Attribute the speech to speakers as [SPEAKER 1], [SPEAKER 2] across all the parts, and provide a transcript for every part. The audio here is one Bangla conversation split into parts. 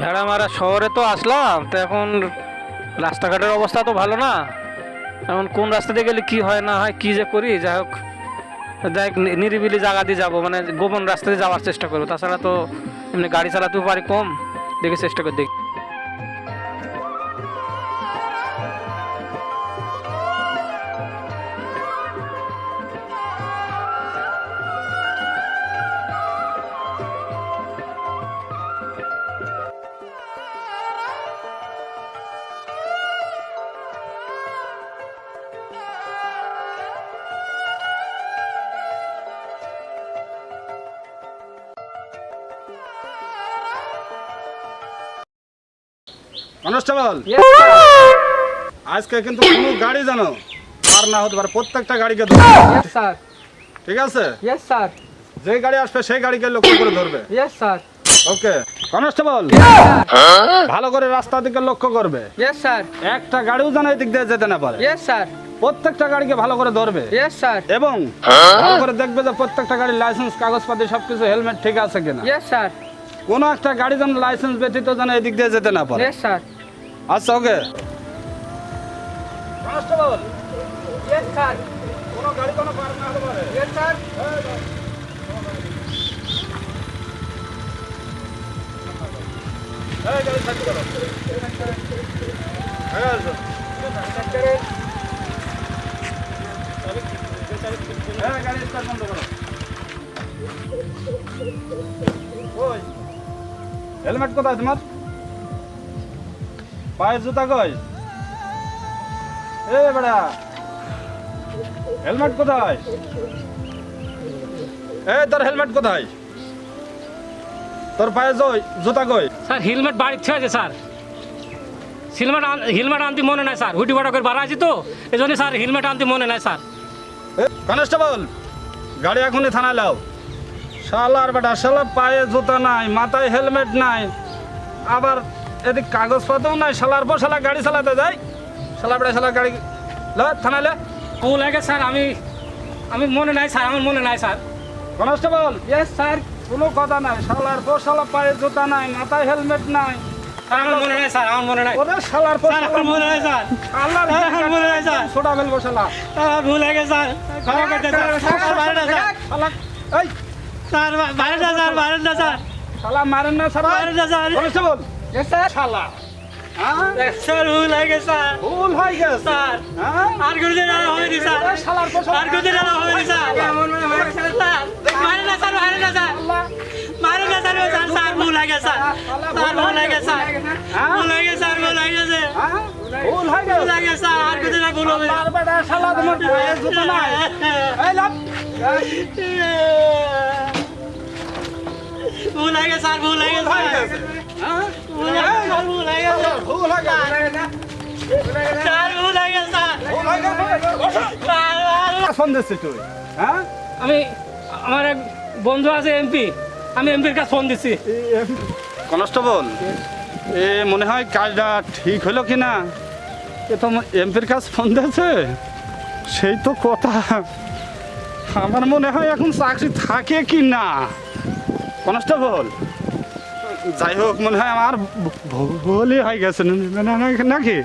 [SPEAKER 1] ভেড়ামারা শহরে তো আসলাম তো এখন রাস্তাঘাটের অবস্থা তো ভালো না। এখন কোন রাস্তা দিয়ে গেলে কী হয় না হয় কী যে করি যাই হোক। যাই হোক, নিরিবিলি জায়গা দিয়ে যাব মানে গোপন রাস্তা দিয়ে যাওয়ার চেষ্টা করব। তাছাড়া তো এমনি গাড়ি চালাতেও পারি কম দেখে চেষ্টা করে দেখি।
[SPEAKER 2] কনস্টেবল আজকে কিন্তু কোনো গাড়ি জানো? আর না হতে পারে প্রত্যেকটা গাড়িকে ধরবে।
[SPEAKER 3] Yes,
[SPEAKER 2] ঠিক আছে?
[SPEAKER 3] Yes, sir.
[SPEAKER 2] যে গাড়ি আসবে সেই গাড়িকে লক্ষ্য করে ধরবে।
[SPEAKER 3] Yes, sir.
[SPEAKER 2] ওকে কনস্টেবল ভালো করে রাস্তার দিকে লক্ষ্য করবে।
[SPEAKER 3] Yes, sir.
[SPEAKER 2] একটা গাড়িও যেন এদিক দিয়ে যেতে না পারে।
[SPEAKER 3] Yes, sir.
[SPEAKER 2] প্রত্যেকটা গাড়িকে ভালো করে ধরবে।
[SPEAKER 3] Yes, sir.
[SPEAKER 2] এবং ভালো করে দেখবে যে প্রত্যেকটা গাড়ির লাইসেন্স কাগজপাতি সবকিছু হেলমেট ঠিক আছে কিনা।
[SPEAKER 3] Yes, sir.
[SPEAKER 2] কোনো একটা গাড়ি যেন লাইসেন্স ব্যতীত যেন এদিক দিয়ে যেতে না পারে. আচ্ছা ওকে। আসো। এই গাড়ি স্টার্ট বন্ধ করো। ওই। হেলমেট কোথায় তোমার? পায়ের জুতা কই? এ বেড়া হেলমেট কোথায়? এ তোর হেলমেট কোথায়? তোর পায়ে জুতা কই?
[SPEAKER 4] স্যার হেলমেট বাড়ির আছে স্যার। হেলমেট হেলমেট আনতে মনে নাই স্যার। হুটি বাটা করে বাড়া আছি তো এই জন্য স্যার হেলমেট আনতে মনে নাই স্যার।
[SPEAKER 2] কনস্টেবল গাড়ি এখনই থানায় লাও। শালার বেটা শালা পায়ে জুতা নাই মাথায় হেলমেট নাই আবার এদিক কাগজপত্রও নাই শালার পর শালা গাড়ি চালাতে যায়। শালা বেটা শালা গাড়ি ল থানায় লে।
[SPEAKER 4] ও লাগে স্যার আমি আমি মনে নাই স্যার আমার মনে নাই স্যার।
[SPEAKER 2] কনস্টেবল?
[SPEAKER 3] Yes, sir.
[SPEAKER 2] কোনো কথা নাই শালার পর শালা পায়ে জুতা নাই মাথায় হেলমেট নাই।
[SPEAKER 4] আমার মনে নাই স্যার আমার মনে নাই।
[SPEAKER 2] ওদের শালার পর
[SPEAKER 4] আমার মনে নাই স্যার।
[SPEAKER 2] আল্লাহ
[SPEAKER 4] আমার মনে নাই স্যার।
[SPEAKER 2] ছোটা ফেলব শালা।
[SPEAKER 4] ভুল হয়ে গেছে স্যার। ক্ষমা করতে স্যার। স্যার বাইরে না স্যার।
[SPEAKER 2] শালা। এই
[SPEAKER 4] স্যার বাইরে না স্যার বাইরে না স্যার।
[SPEAKER 2] শালা মারেন না শালা।
[SPEAKER 4] বাইরে না স্যার।
[SPEAKER 2] Constable
[SPEAKER 3] Yes, sir.
[SPEAKER 2] শালা। হ্যাঁ?
[SPEAKER 4] স্যার ভুল হয়ে গেছে স্যার।
[SPEAKER 2] ভুল হয়ে গেছে।
[SPEAKER 4] স্যার।
[SPEAKER 2] হ্যাঁ?
[SPEAKER 4] আর কোনোদিন আর হয়নি স্যার।
[SPEAKER 2] শালার শালা
[SPEAKER 4] আর কোনোদিন আর হয়নি স্যার। স্যার মারে না স্যার মারে না স্যার। মারে না স্যার স্যার স্যার ভুল হয়ে গেছে স্যার। স্যার ভুল হয়ে গেছে স্যার। ভুল হয়ে গেছে স্যার ভুল হয়ে গেছে।
[SPEAKER 2] হ্যাঁ? ভুল হয়ে গেছে।
[SPEAKER 4] ভুল হয়ে গেছে স্যার আর কোনোদিন আর ভুল হবে না।
[SPEAKER 2] বেটা শালা তোমার জুতো নাই। এই লাভ
[SPEAKER 4] হয়ে স্যার ভুল হয়ে গেছে। ভুল হয়ে স্যার ভুল হয়ে গেছে।
[SPEAKER 2] ভুল হয়ে গেছে।
[SPEAKER 4] স্যার ভুল হয়ে গেছে। স্যার
[SPEAKER 2] ভুল হয়ে গেছে
[SPEAKER 4] স্যার,
[SPEAKER 2] ফোন দিচ্ছিস তুই হ্যাঁ?
[SPEAKER 4] আমি আমার এক বন্ধু আছে এমপি। আমি এমপির কাছে ফোন দিচ্ছি।
[SPEAKER 2] কনস্টেবল এ মনে হয় কাজটা ঠিক হলো কি না এ তো এমপির কাছে ফোন দিয়েছে। সেই তো কথা। আমার মনে হয় এখন চাকরি থাকে কি না কনস্টেবল যাই হোক মনে হয় আমার ভুলই হয়ে গেছে। নাকি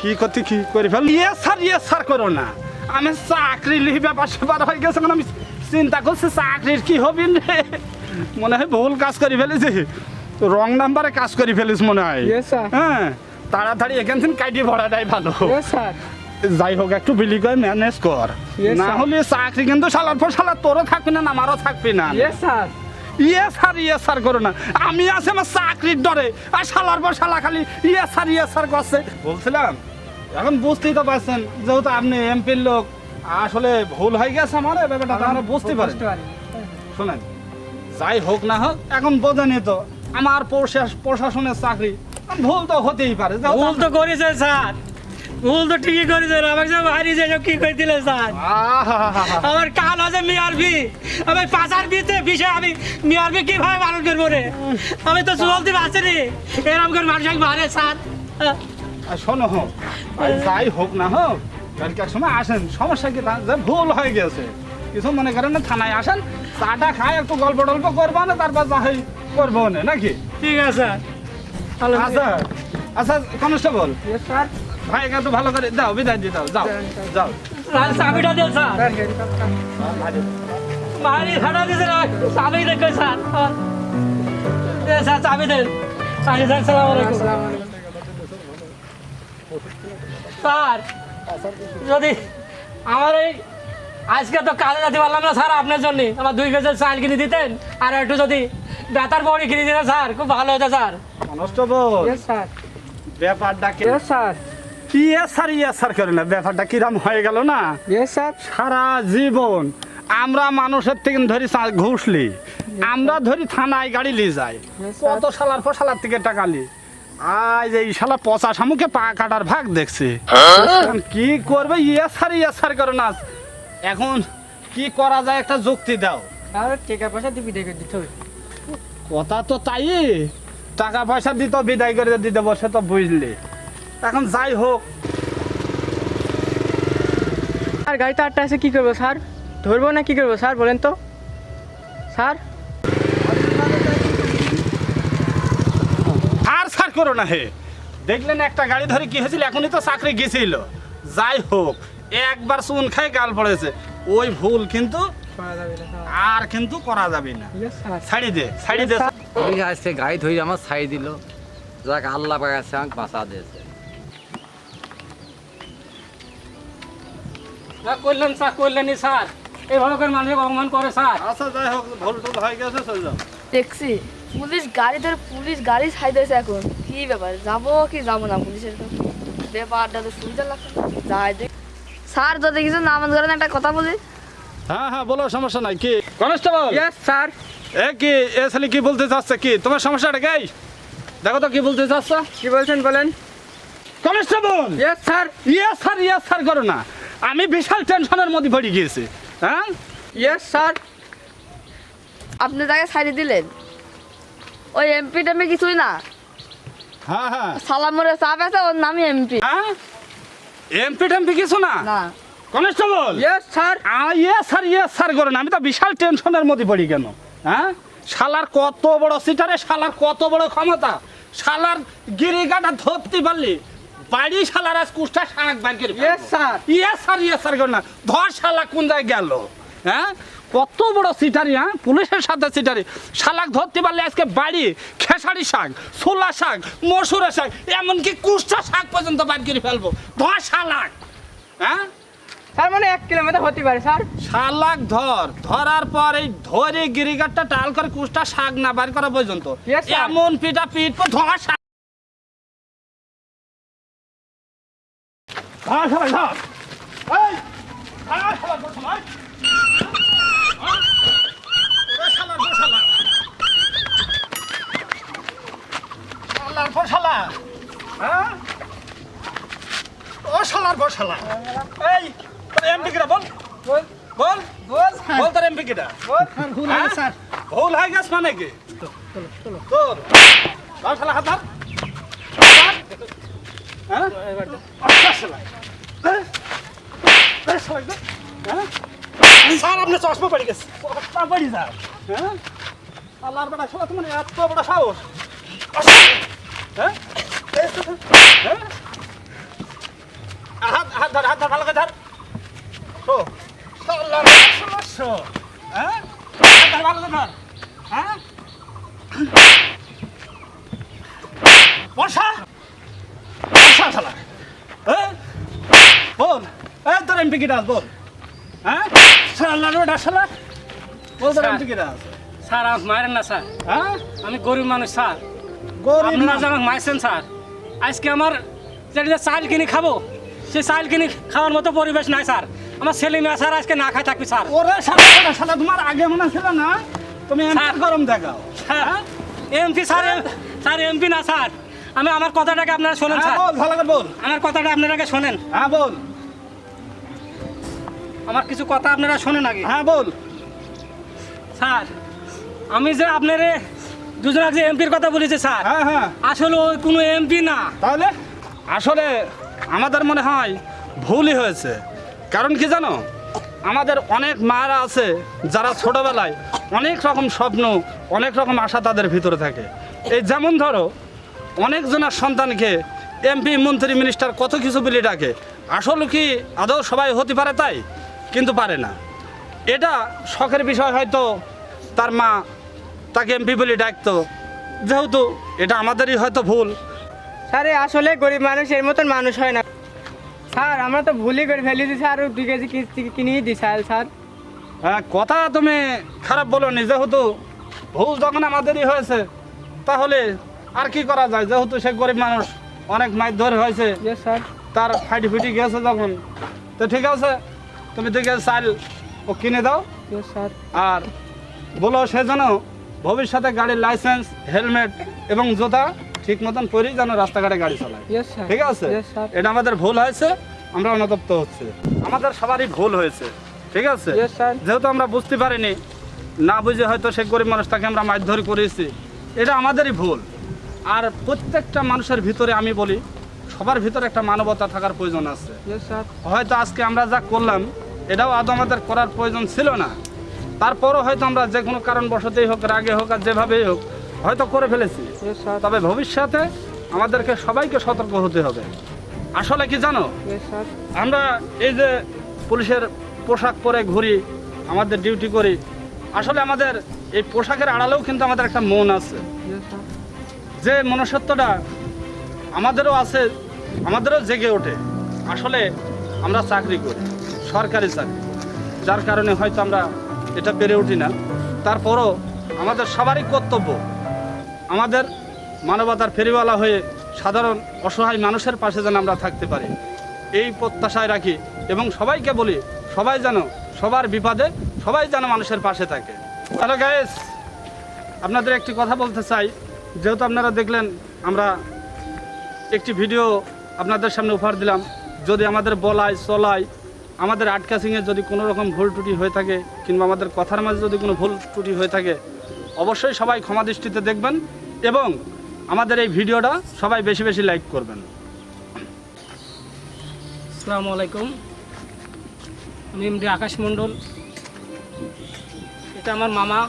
[SPEAKER 2] কি? করতে কি করে ফেল ইয়ে স্যার ইয়ে স্যার করো না। আমি চাকরি লিহি ব্যাপার স্যাপার হয়ে গেছে মানে আমি চিন্তা করছি চাকরির কি হবে রে মনে হয় ভুল কাজ করে ফেলেছি। রং নাম্বারে কাজ করে ফেলিস মনে হয়।
[SPEAKER 3] sir.
[SPEAKER 2] হ্যাঁ তাড়াতাড়ি এখান থেকে কাটিয়ে ভরাটাই ভালো। যাই হোক একটু বিলি করে ম্যানেজ কর।
[SPEAKER 3] Yes,
[SPEAKER 2] না হলে চাকরি কিন্তু সালার পর সালার তোরও থাকবি না আমারও থাকবি না।
[SPEAKER 3] sir.
[SPEAKER 2] ইয়ে স্যার ইয়ে স্যার করো না। আমি আছি আমার চাকরির ডরে আর শালার পর শালা খালি ইয়ে স্যার ইয়ে স্যার করছে। বলছিলাম এখন বুঝতেই তো পারছেন যেহেতু আপনি এমপির লোক আসলে ভুল হয়ে গেছে আমার ব্যাপারটা তো আমরা বুঝতে পারি। শোনেন যাই হোক না হোক এখন বোঝেনি তো আমার প্রশাস- প্রশাসনের চাকরি ভুল তো হতেই পারে
[SPEAKER 4] ভুল তো করেছে স্যার। ভুল তো ঠিকই করেছে আমাকে সব হারিয়ে যে কি করে দিলে স্যার। আমার কাল আছে মিয়ারবি আমি পাঁচার বিতে বিষয়ে আমি মিয়ারবি কীভাবে পালন করব রে? আমি তো চলতে পারছি রে এরকম করে মানুষ মারে স্যার।
[SPEAKER 2] শোনো হোক যাই হোক না হোক কালকে এক সময় আসেন সমস্যা কি ভুল হয়ে গেছে। কিছু মনে করেন না থানায় আসেন চাটা খায় একটু গল্প টল্প করব না তারপর যা হয় করব না নাকি?
[SPEAKER 4] ঠিক আছে
[SPEAKER 2] আচ্ছা আচ্ছা কনস্টেবল।
[SPEAKER 4] স্যার
[SPEAKER 2] ভাই একটু ভালো করে দাও বিদায় দিয়ে দাও যাও যাও।
[SPEAKER 4] চাবিটা স্যার। বাড়ি ভাড়া দিতে না চাবি রেখে স্যার? দে স্যার চাবি দেন। চাবি দেন সালাম স্যার যদি আমার এই আজকে তো কাজে যেতে পারলাম না স্যার আপনার জন্য। আমার দুই কেজি চাল কিনে দিতেন আর একটু যদি বেতার বড়ি কিনে দিতেন স্যার খুব ভালো হতো স্যার।
[SPEAKER 2] ব্যাপারটা
[SPEAKER 4] স্যার
[SPEAKER 2] কি স্যার ইয়ে স্যার করে না ব্যাপারটা কিরাম হয়ে গেল না?
[SPEAKER 4] Yes sir.
[SPEAKER 2] সারা জীবন আমরা মানুষের থেকে ধরি ঘুষলি আমরা ধরি থানায় গাড়ি নিয়ে যাই। কত সালার পর সালার থেকে টাকা লি। আজ এই শালা পচা শামুকে পা কাটার ভাগ দেখছি। এখন কি করবে? ইয়ে স্যার ইয়ে স্যার করে না। এখন কি করা যায় একটা যুক্তি দাও।
[SPEAKER 4] আর টাকা পয়সা দিবি দেখে দিতে
[SPEAKER 2] কথা তো তাই। টাকা পয়সা দিত বিদায় করে দিতে বসে তো বুঝলি। এখন যাই হোক।
[SPEAKER 3] আর গাড়িতে আটটা আছে কি করব স্যার? ধরবো না কি করব স্যার বলেন তো। স্যার?
[SPEAKER 2] আর স্যার করো না হে। দেখলেন একটা গাড়ি ধরে কি হয়েছিল? এখনই তো চাকরি গেছিল। যাই হোক একবার চুন খাই গাল পড়েছে। ওই ভুল কিন্তু আর কিন্তু করা যাবে না। ছাড়ি দে ছাড়ি দে
[SPEAKER 5] আসছে গাড়ি ধরে আমার ছাই দিল। যাক আল্লাহ পাক আছে আমাকে বাঁচা দিয়েছে।
[SPEAKER 4] করলেন স্যার করলেনই স্যার। এইভাবে করে মানুষকে অপমান করে স্যার।
[SPEAKER 2] আচ্ছা যাই হোক ভুল টুল হয়ে গেছে চলে যাও।
[SPEAKER 6] দেখছি পুলিশ গাড়ি ধরে পুলিশ গাড়ি ছাইতেছে এখন। কি ব্যাপার যাব কি যাব না পুলিশের তো? ব্যাপারটা তো সুবিধা লাগছে না। যাই দেখ। স্যার যদি কিছু নামাজ করেন একটা কথা বলি।
[SPEAKER 2] হ্যাঁ হ্যাঁ বলো সমস্যা নাই কি? কনস্টেবল।
[SPEAKER 3] Yes sir.
[SPEAKER 2] এ কি এ ছেলে কি বলতে চাচ্ছে কি? তোমার সমস্যাটা কি? দেখো তো কি বলতে চাচ্ছ।
[SPEAKER 3] কি বলছেন বলেন।
[SPEAKER 2] Constable!
[SPEAKER 3] Yes sir
[SPEAKER 2] yes sir yes sir করো না। আমি বিশাল টেনশনের মধ্যে পড়ে গিয়েছি হ্যাঁ?
[SPEAKER 3] ইয়েস স্যার
[SPEAKER 6] আপনি তাকে ছাড়ি দিলেন। ওই এমপি টেমপি কিছুই না।
[SPEAKER 2] হ্যাঁ হ্যাঁ।
[SPEAKER 6] সালামরে চাপ আছে ওর নামই এমপি
[SPEAKER 2] হ্যাঁ? এমপি টেমপি কিছু না?
[SPEAKER 6] না।
[SPEAKER 2] Constable
[SPEAKER 3] yes sir
[SPEAKER 2] yes sir yes sir করে না। আমি তো বিশাল টেনশনের মধ্যে পড়ি কেন হ্যাঁ? শালার কত বড় সিটারে শালার কত বড় ক্ষমতা শালার গিরিগাটা ধরতে পারলি বাড়ি শালার আজ কুষ্টা শাঁক বার করে
[SPEAKER 3] yes sir
[SPEAKER 2] yes sir yes sir না। ধর শালা কোন জায়গায় গেল? হ্যাঁ? কত বড় সিটারি হ্যাঁ? পুলিশের সাথে সিটারি। শালাক ধরতে পারলে আজকে বাড়ি খেসারি শাক ছোলা শাক মসুরের শাক এমনকি কুষ্টা শাক পর্যন্ত বার করে ফেলব। ধর শালাক হ্যাঁ?
[SPEAKER 3] স্যার মানে এক কিলোমিটার হতে পারে স্যার
[SPEAKER 2] শালাক ধর ধরার পর এই ধরে গিরিগারটা টাল করে কুষ্টা শাক না বার করা পর্যন্ত। এমন পিটা পিট ধর শালাক ধর এই ধর শালাক। শালার পর হ্যাঁ? ও শালার পর এই তোর এমপি কিরা বল। বল। বল। বল। তোর এমপি কিরা ভুল হয়ে? গেছে ভুল হয়ে গেছে মানে কি? তোর। ধর শালা হাত ধর। ধর। হ্যাঁ? আচ্ছা, শালা। হ্যাঁ? শালা, হ্যাঁ? স্যার আপনার চশমা পড়ে গেছে চশমা পড়ি স্যার হ্যাঁ? আল্লাহর বেটা শালা তোমার এত বড় সাহস। হ্যাঁ? হ্যাঁ? হাত হাত ধর হাত ধর ভালো করে ধর শো আল্লাহর বেটা শালা, শো হ্যাঁ হাত ধর ভালো করে ধর হ্যাঁ বর্ষা বর্ষা শালা হ্যাঁ বল কিটা বল। হ্যাঁ? শালা রে শালা। বল তোর
[SPEAKER 4] স্যার।
[SPEAKER 2] এমপি কিটা
[SPEAKER 4] স্যার আমাকে মারেন না স্যার।
[SPEAKER 2] হ্যাঁ?
[SPEAKER 4] আমি গরিব মানুষ স্যার।
[SPEAKER 2] গরিব
[SPEAKER 4] আপনারা
[SPEAKER 2] না-
[SPEAKER 4] আমাকে মারছেন স্যার আজকে আমার যেটা যে চাল কিনে খাব সে চাল কিনে খাওয়ার মতো পরিবেশ নাই স্যার। আমার ছেলে মেয়ে স্যার আজকে না খাই থাকবি স্যার।
[SPEAKER 2] ওরে শালা শালা তোমার আগে মনে ছিল না? তুমি। গরম দেখাও।
[SPEAKER 4] Sir MP sir sir MP না স্যার। আমি আমার কথাটাকে আপনারা শোনেন
[SPEAKER 2] হ্যাঁ
[SPEAKER 4] স্যার।
[SPEAKER 2] বল ভালো করে বল।
[SPEAKER 4] আমার কথাটা আপনারা শোনেন।
[SPEAKER 2] হ্যাঁ বল।
[SPEAKER 4] আমার কিছু কথা আপনারা শোনেন আগে।
[SPEAKER 2] হ্যাঁ বল।
[SPEAKER 4] স্যার আমি যে আপনারে দুজনের যে এমপির কথা বলেছি স্যার
[SPEAKER 2] হ্যাঁ হ্যাঁ।
[SPEAKER 4] আসলে ওই কোনো এমপি না।
[SPEAKER 2] তাহলে? আসলে আমাদের মনে হয় ভুলই হয়েছে। কারণ কি জানো? আমাদের অনেক মারা আছে যারা ছোটবেলায় অনেক রকম স্বপ্ন অনেক রকম আশা তাদের ভিতরে থাকে। এই যেমন ধরো অনেকজনের সন্তানকে এমপি মন্ত্রী মিনিস্টার কত কিছু বলে ডাকে। আসলে কি আদৌ সবাই হতে পারে তাই? কিন্তু পারে না। এটা শখের বিষয় হয়তো তার মা তাকে এমপি বলে ডাকতো। যেহেতু এটা আমাদেরই হয়তো ভুল।
[SPEAKER 3] স্যার আসলে গরিব মানুষ এর মতন মানুষ হয় না। স্যার আমরা তো ভুলই করে ফেলেছি স্যার। দুই কেজি কি- কিনেই দিই স্যার স্যার।
[SPEAKER 2] হ্যাঁ কথা তুমি খারাপ বলো নি যেহেতু ভুল যখন আমাদেরই হয়েছে তাহলে আর কি করা যায়? যেহেতু সে গরিব মানুষ অনেক মাইর ধরে হয়েছে।
[SPEAKER 3] স্যার
[SPEAKER 2] তার ফাইটি ফিটি গেছে যখন। তো ঠিক আছে তুমি দুই কেজি চাল ও কিনে দাও। আর বলো সে যেন ভবিষ্যতে গাড়ির লাইসেন্স হেলমেট এবং জুতা ঠিক মতন পরেই যেন রাস্তাঘাটে গাড়ি চালায়। ঠিক আছে? এটা আমাদের ভুল হয়েছে আমরা অনুতপ্ত হচ্ছে। আমাদের সবারই ভুল হয়েছে। ঠিক আছে? যেহেতু আমরা বুঝতে পারিনি না বুঝে হয়তো সে গরিব মানুষ তাকে আমরা মারধর করেছি। এটা আমাদেরই ভুল। আর প্রত্যেকটা মানুষের ভিতরে আমি বলি সবার ভিতরে একটা মানবতা থাকার প্রয়োজন আছে। হয়তো আজকে আমরা যা করলাম এটাও আদৌ আমাদের করার প্রয়োজন ছিল না। তারপরও হয়তো আমরা যে কোনো কারণবশতেই হোক রাগে হোক আর যেভাবেই হোক হয়তো করে ফেলেছি। তবে ভবিষ্যতে আমাদেরকে সবাইকে সতর্ক হতে হবে। আসলে কি জানো? আমরা এই যে পুলিশের পোশাক পরে ঘুরি আমাদের ডিউটি করি আসলে আমাদের এই পোশাকের আড়ালেও কিন্তু আমাদের একটা মন আছে। যে মনুষ্যত্বটা আমাদেরও আছে, আমাদেরও জেগে ওঠে। আসলে আমরা চাকরি করি, সরকারি চাকরি। যার কারণে হয়তো আমরা এটা পেরে উঠি না। তারপরও আমাদের সবারই কর্তব্য, আমাদের মানবতার ফেরিওয়ালা হয়ে সাধারণ অসহায় মানুষের পাশে যেন আমরা থাকতে পারি। এই প্রত্যাশায় রাখি এবং সবাইকে বলি, সবাই যেন সবার বিপদে সবাই যেন মানুষের পাশে থাকে। হ্যালো গায়েস আপনাদের একটি কথা বলতে চাই। যেহেতু আপনারা দেখলেন, আমরা একটি ভিডিও আপনাদের সামনে উপহার দিলাম। যদি আমাদের বলায় চলায় আমাদের আটকাসিংয়ে যদি কোনো রকম ভুল ত্রুটি হয়ে থাকে কিংবা আমাদের কথার মাঝে যদি কোনো ভুল ত্রুটি হয়ে থাকে, অবশ্যই সবাই ক্ষমা দৃষ্টিতে দেখবেন এবং আমাদের এই ভিডিওটা সবাই বেশি বেশি লাইক করবেন।
[SPEAKER 4] আসসালামু আলাইকুম। আমি এমডি আকাশ মণ্ডল। এটা আমার মামা।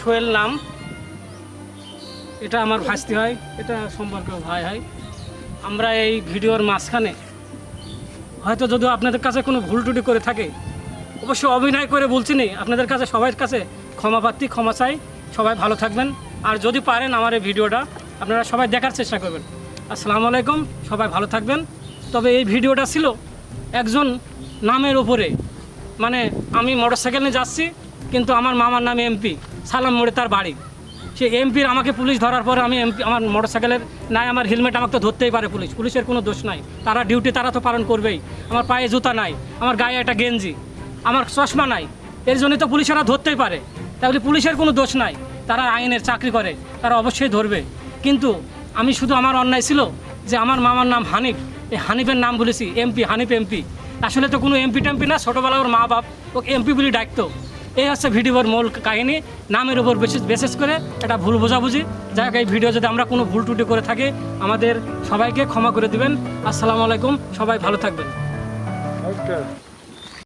[SPEAKER 4] সোহেল নাম। এটা আমার ভাস্তি হয়, এটা সম্পর্কে ভাই হয়। আমরা এই ভিডিওর মাঝখানে, হয়তো যদি আপনাদের কাছে কোনো ভুল টুটি করে থাকে অবশ্যই অভিনয় করে বলছি নি আপনাদের কাছে সবার কাছে ক্ষমা প্রার্থী, ক্ষমা চাই, সবাই ভালো থাকবেন। আর যদি পারেন আমার এই ভিডিওটা, আপনারা সবাই দেখার চেষ্টা করবেন। আসসালামু আলাইকুম, সবাই ভালো থাকবেন। তবে এই ভিডিওটা ছিল একজন নামের ওপরে মানে আমি মোটরসাইকেল নিয়ে যাচ্ছি, কিন্তু আমার মামার নাম এমপি, সালাম মোড়ে তার বাড়ি। সে এমপির আমাকে পুলিশ ধরার পরে আমি এমপি, আমার মোটরসাইকেলের নাই, আমার হেলমেট আমাকে তো ধরতেই পারে পুলিশ। পুলিশের কোনো দোষ নাই। তারা ডিউটি তারা তো পালন করবেই। আমার পায়ে জুতা নাই, আমার গায়ে একটা গেঞ্জি, আমার চশমা নাই। এর জন্যই তো পুলিশেরা ধরতেই পারে। তাহলে পুলিশের কোনো দোষ নাই। তারা আইনের চাকরি করে, তারা অবশ্যই ধরবে। কিন্তু আমি শুধু আমার অন্যায় ছিল যে আমার মামার নাম হানিফ, এই হানিফের নাম বলেছি, এমপি, হানিফ এমপি। আসলে তো কোনো এমপি টেমপি না ছোটোবেলা ওর মা বাপ, ওকে এমপি বলে ডাকতো। এই হচ্ছে ভিডিওর মূল কাহিনী। নামের উপর বিশেষ বিশেষ করে এটা ভুল বোঝাবুঝি। যাই এই ভিডিও যদি আমরা কোনো ভুল টুটি করে থাকি, আমাদের সবাইকে ক্ষমা করে দিবেন। আসসালামু আলাইকুম, সবাই ভালো থাকবেন।
[SPEAKER 2] ওকে